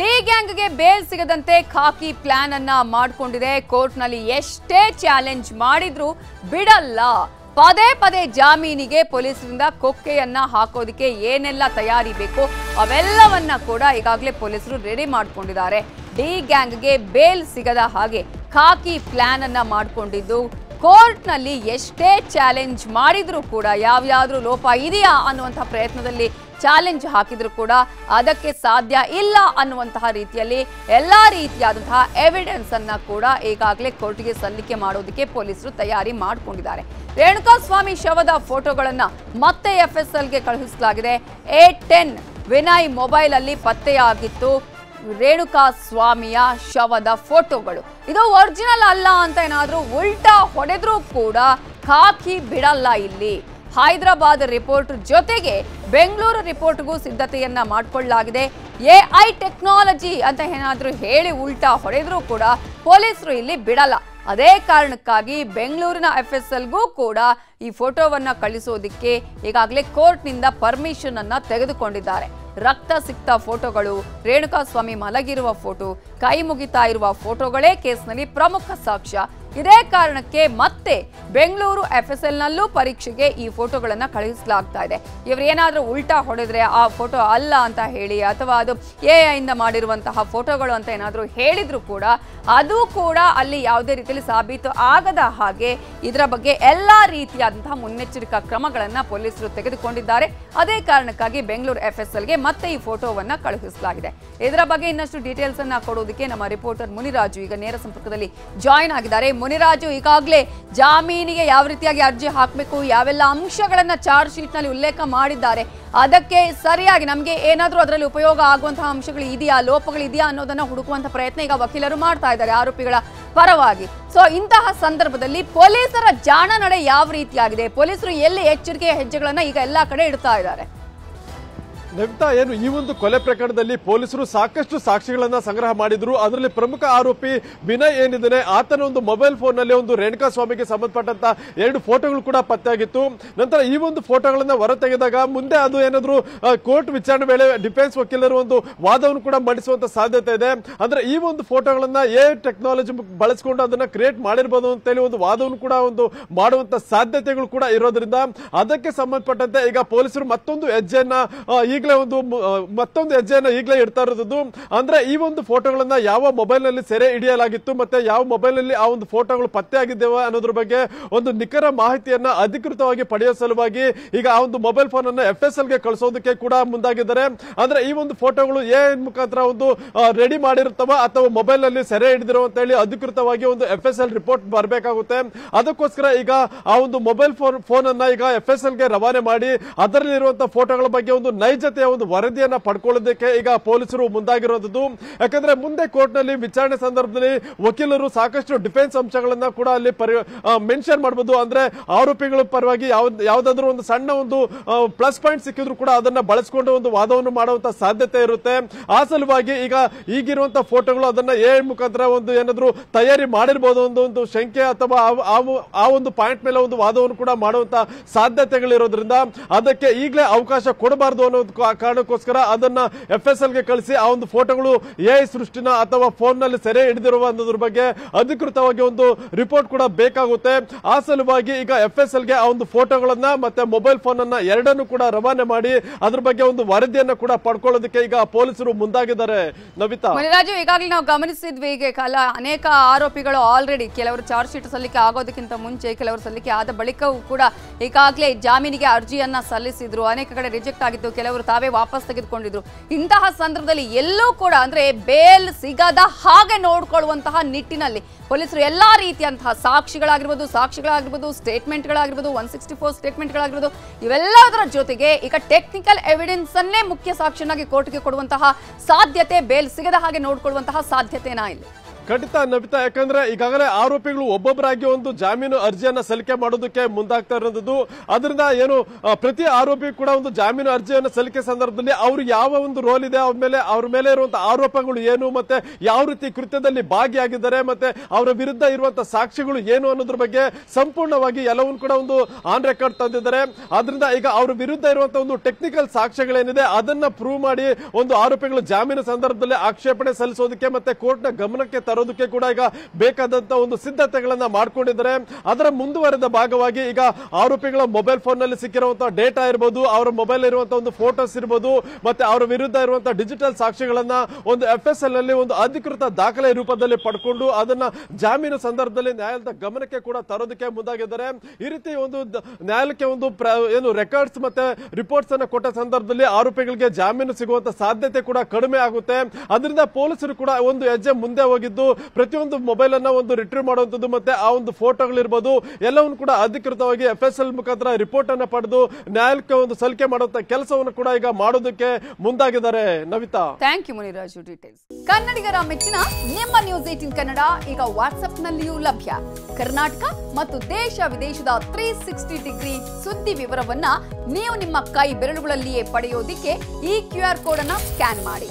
D ಗ್ಯಾಂಗ್ಗೆ bail ಸಿಗದಂತೆ ಖಾಕಿ ಪ್ಲಾನ್ ಅನ್ನ ಮಾಡಿಕೊಂಡಿದೆ. ಕೋರ್ಟ್ನಲ್ಲಿ ಎಷ್ಟೇ ಚಾಲೆಂಜ್ ಮಾಡಿದ್ರು ಬಿಡಲ್ಲ. ಪದೇ ಪದೇ ಜಾಮೀನಿಗೆ ಪೊಲೀಸರಿಂದ ಕೊಕ್ಕೆಯನ್ನ ಹಾಕೋದಕ್ಕೆ ಏನೆಲ್ಲ ತಯಾರಿ ಬೇಕು ಅವೆಲ್ಲವನ್ನ ಕೂಡ ಈಗಾಗಲೇ ಪೊಲೀಸರು ರೆಡಿ ಮಾಡ್ಕೊಂಡಿದ್ದಾರೆ. ಡಿ ಗ್ಯಾಂಗ್ಗೆ ಬೇಲ್ ಸಿಗದ ಹಾಗೆ ಖಾಕಿ ಪ್ಲಾನ್ ಅನ್ನ ಮಾಡಿಕೊಂಡಿದ್ದು, ಕೋರ್ಟ್ನಲ್ಲಿ ಎಷ್ಟೇ ಚಾಲೆಂಜ್ ಮಾಡಿದ್ರು ಕೂಡ ಯಾವ್ಯಾವ್ದು ಲೋಪ ಇದೆಯಾ ಅನ್ನುವಂತ ಪ್ರಯತ್ನದಲ್ಲಿ ಚಾಲೆಂಜ್ ಹಾಕಿದ್ರು ಕೂಡ ಅದಕ್ಕೆ ಸಾಧ್ಯ ಇಲ್ಲ ಅನ್ನುವಂತಹ ರೀತಿಯಲ್ಲಿ ಎಲ್ಲಾ ರೀತಿಯಾದಂತಹ ಎವಿಡೆನ್ಸ್ ಅನ್ನ ಕೂಡ ಈಗಾಗಲೇ ಕೋರ್ಟ್ಗೆ ಸಲ್ಲಿಕೆ ಮಾಡೋದಕ್ಕೆ ಪೊಲೀಸರು ತಯಾರಿ ಮಾಡಿಕೊಂಡಿದ್ದಾರೆ. ರೇಣುಕಾಸ್ವಾಮಿ ಶವದ ಫೋಟೋಗಳನ್ನ ಮತ್ತೆ ಎಫ್ಎಸ್ಎಲ್ಗೆ ಕಳುಹಿಸಲಾಗಿದೆ. ಎ ಟೆನ್ ವಿನಯ್ ಮೊಬೈಲ್ ಅಲ್ಲಿ ಪತ್ತೆಯಾಗಿತ್ತು. ರೇಣುಕಾ ಸ್ವಾಮಿಯ ಶವದ ಫೋಟೋಗಳು. ಇದು ಒರಿಜಿನಲ್ ಅಲ್ಲ ಅಂತ ಏನಾದ್ರೂ ಉಲ್ಟಾ ಹೊಡೆದ್ರೂ ಕೂಡ ಖಾಕಿ ಬಿಡಲ್ಲ ಇಲ್ಲಿ. ಹೈದರಾಬಾದ್ ರಿಪೋರ್ಟ್ ಜೊತೆಗೆ ಬೆಂಗಳೂರು ರಿಪೋರ್ಟ್ಗೂ ಸಿದ್ಧತೆಯನ್ನ ಮಾಡಿಕೊಳ್ಳಲಾಗಿದೆ. ಎಐ ಟೆಕ್ನಾಲಜಿ ಅಂತ ಏನಾದರೂ ಹೇಳಿ ಉಲ್ಟಾ ಹೊಡೆದರೂ ಕೂಡ ಪೊಲೀಸರು ಇಲ್ಲಿ ಬಿಡಲ್ಲ. ಅದೇ ಕಾರಣಕ್ಕಾಗಿ ಬೆಂಗಳೂರಿನ ಎಫ್ ಎಸ್ ಎಲ್ಗೂ ಕೂಡ ಈ ಫೋಟೋವನ್ನ ಕಳಿಸೋದಿಕ್ಕೆ ಈಗಾಗಲೇ ಕೋರ್ಟ್ನಿಂದ ಪರ್ಮಿಷನ್ ಅನ್ನ ತೆಗೆದುಕೊಂಡಿದ್ದಾರೆ. ರಕ್ತ ಸಿಕ್ತ ಫೋಟೋಗಳು, ರೇಣುಕಾಸ್ವಾಮಿ ಮಲಗಿರುವ ಫೋಟೋ, ಕೈ ಮುಗಿತಾ ಇರುವ ಫೋಟೋಗಳೇ ಕೇಸ್ನಲ್ಲಿ ಪ್ರಮುಖ ಸಾಕ್ಷ್ಯ. ಇದೇ ಕಾರಣಕ್ಕೆ ಮತ್ತೆ ಬೆಂಗಳೂರು ಎಫ್ ಎಸ್ ನಲ್ಲೂ ಪರೀಕ್ಷೆಗೆ ಈ ಫೋಟೋಗಳನ್ನು ಕಳುಹಿಸಲಾಗ್ತಾ ಇದೆ. ಇವರು ಏನಾದರೂ ಉಲ್ಟಾ ಹೊಡೆದ್ರೆ ಆ ಫೋಟೋ ಅಲ್ಲ ಅಂತ ಹೇಳಿ ಅಥವಾ ಅದು ಎ ಇಂದ ಮಾಡಿರುವಂತಹ ಫೋಟೋಗಳು ಅಂತ ಏನಾದರೂ ಹೇಳಿದರೂ ಕೂಡ ಅದು ಕೂಡ ಅಲ್ಲಿ ಯಾವುದೇ ರೀತಿಯಲ್ಲಿ ಸಾಬೀತು ಆಗದ ಹಾಗೆ ಇದರ ಬಗ್ಗೆ ಎಲ್ಲಾ ರೀತಿಯಾದಂತಹ ಮುನ್ನೆಚ್ಚರಿಕಾ ಕ್ರಮಗಳನ್ನು ಪೊಲೀಸರು ತೆಗೆದುಕೊಂಡಿದ್ದಾರೆ. ಅದೇ ಕಾರಣಕ್ಕಾಗಿ ಬೆಂಗಳೂರು ಎಫ್ ಎಸ್ ಎಲ್ಗೆ ಮತ್ತೆ ಈ ಫೋಟೋವನ್ನ ಕಳುಹಿಸಲಾಗಿದೆ. ಇದರ ಬಗ್ಗೆ ಇನ್ನಷ್ಟು ಡೀಟೇಲ್ಸ್ ಅನ್ನ ಕೊಡೋದಕ್ಕೆ ನಮ್ಮ ರಿಪೋರ್ಟರ್ ಮುನಿರಾಜು ಈಗ ನೇರ ಸಂಪರ್ಕದಲ್ಲಿ ಜಾಯಿನ್ ಆಗಿದ್ದಾರೆ. ಮುನಿರಾಜು ಈಗಾಗಲೇ ಜಾಮೀನಿಗೆ ಯಾವ ರೀತಿಯಾಗಿ ಅರ್ಜಿ ಹಾಕಬೇಕು, ಯಾವೆಲ್ಲ ಅಂಶಗಳನ್ನು ಚಾರ್ಜ್ ಶೀಟ್ನಲ್ಲಿ ಉಲ್ಲೇಖ ಮಾಡಿದ್ದಾರೆ, ಅದಕ್ಕೆ ಸರಿಯಾಗಿ ನಮಗೆ ಏನಾದರೂ ಅದರಲ್ಲಿ ಉಪಯೋಗ ಆಗುವಂತಹ ಅಂಶಗಳು ಇದೆಯಾ, ಲೋಪಗಳು ಇದೆಯಾ ಅನ್ನೋದನ್ನು ಹುಡುಕುವಂಥ ಪ್ರಯತ್ನ ಈಗ ವಕೀಲರು ಮಾಡ್ತಾ ಇದ್ದಾರೆ ಆರೋಪಿಗಳ ಪರವಾಗಿ. ಸೊ ಇಂತಹ ಸಂದರ್ಭದಲ್ಲಿ ಪೊಲೀಸರ ಜಾಣ ನಡೆ ಯಾವ ರೀತಿಯಾಗಿದೆ, ಪೊಲೀಸರು ಎಲ್ಲಿ ಎಚ್ಚರಿಕೆಯ ಹೆಜ್ಜೆಗಳನ್ನು ಈಗ ಎಲ್ಲ ಕಡೆ ಇಡ್ತಾ ಇದ್ದಾರೆ? ನವಿತಾ ಏನು ಈ ಒಂದು ಕೊಲೆ ಪ್ರಕರಣದಲ್ಲಿ ಪೊಲೀಸರು ಸಾಕಷ್ಟು ಸಾಕ್ಷಿಗಳನ್ನ ಸಂಗ್ರಹ ಮಾಡಿದ್ರು. ಅದರಲ್ಲಿ ಪ್ರಮುಖ ಆರೋಪಿ ವಿನಯ್ ಏನಿದ್ದಾನೆ ಆತನ ಒಂದು ಮೊಬೈಲ್ ಫೋನ್ನಲ್ಲಿ ಒಂದು ರೇಣುಕಾ ಸ್ವಾಮಿಗೆ ಸಂಬಂಧಪಟ್ಟಂತ ಎರಡು ಫೋಟೋಗಳು ಕೂಡ ಪತ್ತೆಯಾಗಿತ್ತು. ನಂತರ ಈ ಒಂದು ಫೋಟೋಗಳನ್ನ ಹೊರ ತೆಗೆದಾಗ ಮುಂದೆ ಅದು ಏನಾದ್ರು ಕೋರ್ಟ್ ವಿಚಾರಣೆ ವೇಳೆ ಡಿಫೆನ್ಸ್ ವಕೀಲರು ಒಂದು ವಾದವನ್ನು ಕೂಡ ಮಂಡಿಸುವಂತ ಸಾಧ್ಯತೆ ಇದೆ. ಅಂದ್ರೆ ಈ ಒಂದು ಫೋಟೋಗಳನ್ನ ಎ ಟೆಕ್ನಾಲಜಿ ಬಳಸಿಕೊಂಡು ಅದನ್ನ ಕ್ರಿಯೇಟ್ ಮಾಡಿರ್ಬೋದು ಅಂತೇಳಿ ಒಂದು ವಾದವನ್ನು ಕೂಡ ಒಂದು ಮಾಡುವಂತ ಸಾಧ್ಯತೆಗಳು ಕೂಡ ಇರೋದ್ರಿಂದ ಅದಕ್ಕೆ ಸಂಬಂಧಪಟ್ಟಂತೆ ಈಗ ಪೊಲೀಸರು ಮತ್ತೊಂದು ಹೆಜ್ಜೆಯನ್ನ ಆ, ಈಗಲೇ ಒಂದು ಮತ್ತೊಂದು ಹೆಜ್ಜೆಯನ್ನು ಈಗಲೇ ಇಡ್ತಾ ಇರೋದು ಅಂದ್ರೆ ಈ ಒಂದು ಫೋಟೋಗಳನ್ನ ಯಾವ ಮೊಬೈಲ್ನಲ್ಲಿ ಸೆರೆ ಹಿಡಿಯಲಾಗಿತ್ತು, ಮತ್ತೆ ಯಾವ ಮೊಬೈಲ್ನಲ್ಲಿ ಆ ಒಂದು ಫೋಟೋಗಳು ಪತ್ತೆ ಆಗಿದ್ದೇವೆ ಅನ್ನೋದ್ರ ಬಗ್ಗೆ ಒಂದು ನಿಖರ ಮಾಹಿತಿಯನ್ನ ಅಧಿಕೃತವಾಗಿ ಪಡೆಯೋ ಸಲುವಾಗಿ ಈಗ ಆ ಒಂದು ಮೊಬೈಲ್ ಫೋನ್ ಅನ್ನ ಎಫ್ ಎಸ್ ಎಲ್ಗೆ ಕಳಿಸೋದಕ್ಕೆ ಕೂಡ ಮುಂದಾಗಿದ್ದಾರೆ. ಅಂದ್ರೆ ಈ ಒಂದು ಫೋಟೋಗಳು ಏನ್ ಮುಖಾಂತರ ಒಂದು ರೆಡಿ ಮಾಡಿರುತ್ತವ ಅಥವಾ ಮೊಬೈಲ್ನಲ್ಲಿ ಸೆರೆ ಹಿಡಿದಿರೋ ಅಂತ ಹೇಳಿ ಅಧಿಕೃತವಾಗಿ ಒಂದು ಎಫ್ ಎಸ್ ಎಲ್ ರಿಪೋರ್ಟ್ ಬರಬೇಕಾಗುತ್ತೆ. ಅದಕ್ಕೋಸ್ಕರ ಈಗ ಆ ಒಂದು ಮೊಬೈಲ್ ಫೋನ್ ಫೋನ್ ಅನ್ನ ಈಗ ಎಫ್ ಎಸ್ ಎಲ್ಗೆ ರವಾನೆ ಮಾಡಿ ಅದರಲ್ಲಿರುವಂತಹ ಫೋಟೋಗಳ ಬಗ್ಗೆ ಒಂದು ನೈಜತೆಯ ಒಂದು ವರದಿಯನ್ನ ಪಡ್ಕೊಳ್ಳೋದಕ್ಕೆ ಈಗ ಪೊಲೀಸರು ಮುಂದಾಗಿರೋದು ಯಾಕಂದ್ರೆ ಮುಂದೆ ಕೋರ್ಟ್ನಲ್ಲಿ ವಿಚಾರಣೆ ಸಂದರ್ಭದಲ್ಲಿ ವಕೀಲರು ಸಾಕಷ್ಟು ಡಿಫೆನ್ಸ್ ಅಂಶಗಳನ್ನ ಕೂಡ ಅಲ್ಲಿ ಮೆನ್ಷನ್ ಮಾಡಬಹುದು ಅಂದ್ರೆ ಆರೋಪಿಗಳ ಪರವಾಗಿ ಯಾವ್ದ್, ಯಾವ್ದಾದ್ರು ಒಂದು ಸಣ್ಣ ಒಂದು ಪ್ಲಸ್ ಪಾಯಿಂಟ್ ಸಿಕ್ಕಿದ್ರು ಕೂಡ ಅದನ್ನ ಬಳಸಿಕೊಂಡು ಒಂದು ವಾದವನ್ನು ಮಾಡುವಂತ ಸಾಧ್ಯತೆ ಇರುತ್ತೆ. ಆ ಸಲುವಾಗಿ ಈಗ ಈಗಿರುವಂತ ಫೋಟೋಗಳು ಅದನ್ನ ಎ ಮುಖಾಂತರ ಒಂದು ಏನಾದ್ರು ತಯಾರಿ ಮಾಡಿರ್ಬೋದು ಒಂದು ಒಂದು ಶಂಕೆ ಅಥವಾ ಆ- ಒಂದು ಪಾಯಿಂಟ್ ಮೇಲೆ ಒಂದು ವಾದವನ್ನು ಕೂಡ ಮಾಡುವಂತ ಸಾಧ್ಯತೆಗಳಿರೋದ್ರಿಂದ ಅದಕ್ಕೆ ಈಗಲೇ ಅವಕಾಶ ಕೊಡಬಾರದು ಅನ್ನೋ ಕಾ- ಕಾರಣಕ್ಕೋಸ್ಕರ ಅದನ್ನ ಎಫ್ ಎಸ್ ಎಲ್ಗೆ ಕಳಿಸಿ ಆ ಒಂದು ಫೋಟೋಗಳು ಎ ಸೃಷ್ಟಿನ ಅಥವಾ ಫೋನ್ನಲ್ಲಿ ಸೆರೆ ಹಿಡಿದಿರುವ ಅನ್ನೋದ್ರ ಬಗ್ಗೆ ಅಧಿಕೃತವಾಗಿ ಒಂದು ರಿಪೋರ್ಟ್ ಕೂಡ ಬೇಕಾಗುತ್ತೆ. ಆ ಸಲುವಾಗಿ ಈಗ ಎಫ್ ಎಸ್ ಎಲ್ಗೆ ಆ ಒಂದು ಫೋಟೋಗಳನ್ನ ಮತ್ತೆ ಮೊಬೈಲ್ ಫೋನ್ ಅನ್ನ ಎರಡನ್ನು ಕೂಡ ರವಾನೆ ಮಾಡಿ ಅದ್ರ ಬಗ್ಗೆ ಒಂದು ವರದಿಯನ್ನ ಕೂಡ ಪಡ್ಕೊಳ್ಳೋದಕ್ಕೆ ಈಗ ಪೊಲೀಸರು ಮುಂದಾಗಿದ್ದಾರೆ. ನವಿತಾ. ಮಣಿರಾಜು, ಈಗಾಗಲೇ ನಾವು ಗಮನಿಸಿದ್ವಿ, ಈಗ ಕಾಲ ಅನೇಕ ಆರೋಪಿಗಳು ಆಲ್ರೆಡಿ ಕೆಲವರು ಚಾರ್ಜ್ ಶೀಟ್ ಸಲ್ಲಿಕೆ ಆಗೋದಕ್ಕಿಂತ ಮುಂಚೆ, ಕೆಲವರು ಸಲ್ಲಿಕೆ ಆದ ಬಳಿಕವೂ ಕೂಡ ಈಗಾಗಲೇ ಜಾಮೀನಿಗೆ ಅರ್ಜಿಯನ್ನ ಸಲ್ಲಿಸಿದ್ರು. ಅನೇಕ ಕಡೆ ರಿಜೆಕ್ಟ್ ಆಗಿತ್ತು. ಕೆಲವರು ತಾವೇ ವಾಪಸ್ ತೆಗೆದುಕೊಂಡಿದ್ರು. ಇಂತಹ ಸಂದರ್ಭದಲ್ಲಿ ಎಲ್ಲೂ ಕೂಡ ಅಂದ್ರೆ ಬೇಲ್ ಸಿಗದ ಹಾಗೆ ನೋಡ್ಕೊಳ್ಳುವಂತಹ ನಿಟ್ಟಿನಲ್ಲಿ ಪೊಲೀಸರು ಎಲ್ಲಾ ರೀತಿಯಂತಹ ಸಾಕ್ಷಿಗಳಾಗಿರ್ಬೋದು ಸಾಕ್ಷಿಗಳಾಗಿರ್ಬೋದು, ಸ್ಟೇಟ್ಮೆಂಟ್ಗಳಾಗಿರ್ಬೋದು ಒನ್ ಸಿಕ್ಸ್ಟಿ ಫೋರ್ ಸ್ಟೇಟ್ಮೆಂಟ್ಗಳಾಗಿರ್ಬೋದು, ಇವೆಲ್ಲದರ ಜೊತೆಗೆ ಈಗ ಟೆಕ್ನಿಕಲ್ ಎವಿಡೆನ್ಸ್ ಅನ್ನೇ ಮುಖ್ಯ ಸಾಕ್ಷಿಯನ್ನಾಗಿ ಕೋರ್ಟ್ಗೆ ಕೊಡುವಂತಹ ಸಾಧ್ಯತೆ, ಬೇಲ್ ಸಿಗದ ಹಾಗೆ ನೋಡ್ಕೊಳ್ಳುವಂತಹ ಸಾಧ್ಯತೆನಾ ಇಲ್ಲಿ? ಖಂಡಿತ ನಬಿತಾ ಯಾಕಂದ್ರೆ ಈಗಾಗಲೇ ಆರೋಪಿಗಳು ಒಬ್ಬೊಬ್ಬರಾಗಿ ಒಂದು ಜಾಮೀನು ಅರ್ಜಿಯನ್ನ ಸಲ್ಲಿಕೆ ಮಾಡೋದಕ್ಕೆ ಮುಂದಾಗ್ತಾ ಇರೋದು ಅದರಿಂದ ಏನು ಪ್ರತಿ ಆರೋಪಿ ಕೂಡ ಒಂದು ಜಾಮೀನು ಅರ್ಜಿಯನ್ನ ಸಲ್ಲಿಕೆ ಸಂದರ್ಭದಲ್ಲಿ ಅವ್ರು ಯಾವ ಒಂದು ರೋಲ್ ಇದೆ, ಅವ್ರ ಮೇಲೆ ಅವ್ರ ಮೇಲೆ ಇರುವಂತಹ ಆರೋಪಗಳು ಏನು, ಮತ್ತೆ ಯಾವ ರೀತಿ ಕೃತ್ಯದಲ್ಲಿ ಭಾಗಿಯಾಗಿದ್ದಾರೆ, ಮತ್ತೆ ಅವರ ವಿರುದ್ಧ ಇರುವಂತಹ ಸಾಕ್ಷಿಗಳು ಏನು ಅನ್ನೋದ್ರ ಬಗ್ಗೆ ಸಂಪೂರ್ಣವಾಗಿ ಎಲ್ಲವನ್ನು ಕೂಡ ಒಂದು ಆನ್ ರೆಕಾರ್ಡ್ ತಂದಿದ್ದಾರೆ. ಆದ್ರಿಂದ ಈಗ ಅವ್ರ ವಿರುದ್ಧ ಇರುವಂತಹ ಒಂದು ಟೆಕ್ನಿಕಲ್ ಸಾಕ್ಷ್ಯಗಳೇನಿದೆ, ಅದನ್ನ ಪ್ರೂವ್ ಮಾಡಿ ಒಂದು ಆರೋಪಿಗಳು ಜಾಮೀನು ಸಂದರ್ಭದಲ್ಲಿ ಆಕ್ಷೇಪಣೆ ಸಲ್ಲಿಸೋದಕ್ಕೆ ಮತ್ತೆ ಕೋರ್ಟ್ನ ಗಮನಕ್ಕೆ ತರೋದಕ್ಕೆ ಕೂಡ ಈಗ ಬೇಕಾದಂತ ಒಂದು ಸಿದ್ಧತೆಗಳನ್ನ ಮಾಡಿಕೊಂಡಿದ್ದಾರೆ. ಅದರ ಮುಂದುವರೆದ ಭಾಗವಾಗಿ ಈಗ ಆರೋಪಿಗಳ ಮೊಬೈಲ್ ಫೋನ್ನಲ್ಲಿ ಸಿಕ್ಕಿರುವಂತಹ ಡೇಟಾ ಇರಬಹುದು ಅವರ ಮೊಬೈಲ್ ಇರುವಂತಹ ಒಂದು ಫೋಟೋಸ್ ಇರಬಹುದು ಮತ್ತೆ ಅವರ ವಿರುದ್ಧ ಇರುವಂತಹ ಡಿಜಿಟಲ್ ಸಾಕ್ಷಿಗಳನ್ನ ಒಂದು ಎಫ್ ಎಸ್ ಎಲ್ನಲ್ಲಿ ಒಂದು ಅಧಿಕೃತ ದಾಖಲೆ ರೂಪದಲ್ಲಿ ಪಡ್ಕೊಂಡು ಅದನ್ನ ಜಾಮೀನು ಸಂದರ್ಭದಲ್ಲಿ ನ್ಯಾಯಾಲಯದ ಗಮನಕ್ಕೆ ಕೂಡ ತರೋದಕ್ಕೆ ಮುಂದಾಗಿದ್ದಾರೆ. ಈ ರೀತಿ ಒಂದು ನ್ಯಾಯಾಲಯಕ್ಕೆ ಒಂದು ಏನು ರೆಕಾರ್ಡ್ಸ್ ಮತ್ತೆ ರಿಪೋರ್ಟ್ಸ್ ಅನ್ನ ಕೊಟ್ಟ ಸಂದರ್ಭದಲ್ಲಿ ಆರೋಪಿಗಳಿಗೆ ಜಾಮೀನು ಸಿಗುವಂತ ಸಾಧ್ಯತೆ ಕೂಡ ಕಡಿಮೆ ಆಗುತ್ತೆ. ಅದರಿಂದ ಪೊಲೀಸರು ಕೂಡ ಒಂದು ಹೆಜ್ಜೆ ಮುಂದೆ ಹೋಗಿದ್ದು ಪ್ರತಿಯೊಂದು ಮೊಬೈಲ್ ಅನ್ನ ಒಂದು ರಿಟ್ರೀವ್ ಮಾಡುವಂತದ್ದು ಮತ್ತೆ ಆ ಒಂದು ಫೋಟೋಗಳಿರ್ಬೋದು ಎಲ್ಲವನ್ನು ಕೂಡ ಅಧಿಕೃತವಾಗಿ ಎಫ್ ಎಸ್ ಎಲ್ ಮುಖಾಂತರ ರಿಪೋರ್ಟ್ ಅನ್ನ ಪಡೆದು ನ್ಯಾಯಾಲಯಕ್ಕೆ ಒಂದು ಸಲಿಕೆ ಮಾಡುವಂತ ಕೆಲಸವನ್ನು ಕೂಡ ಈಗ ಮಾಡೋದಕ್ಕೆ ಮುಂದಾಗಿದ್ದಾರೆ. Navitha. Thank you Muniraju details ಕನ್ನಡಿಗರ ಮೆಚ್ಚಿನ ನಿಮ್ಮ ನ್ಯೂಸ್ ಏಟಿನ್ ಕನ್ನಡ ಈಗ ವಾಟ್ಸ್ಆಪ್ ನಲ್ಲಿಯೂ ಲಭ್ಯ. ಕರ್ನಾಟಕ ಮತ್ತು ದೇಶ ವಿದೇಶದ ತ್ರೀ ಸಿಕ್ಸ್ಟಿ ಡಿಗ್ರಿ ಸುದ್ದಿ ವಿವರವನ್ನ ನೀವು ನಿಮ್ಮ ಕೈ ಬೆರಳುಗಳಲ್ಲಿಯೇ ಪಡೆಯೋದಿಕ್ಕೆ ಈ ಕ್ಯೂ ಆರ್ ಕೋಡ್ ಅನ್ನ ಸ್ಕ್ಯಾನ್ ಮಾಡಿ.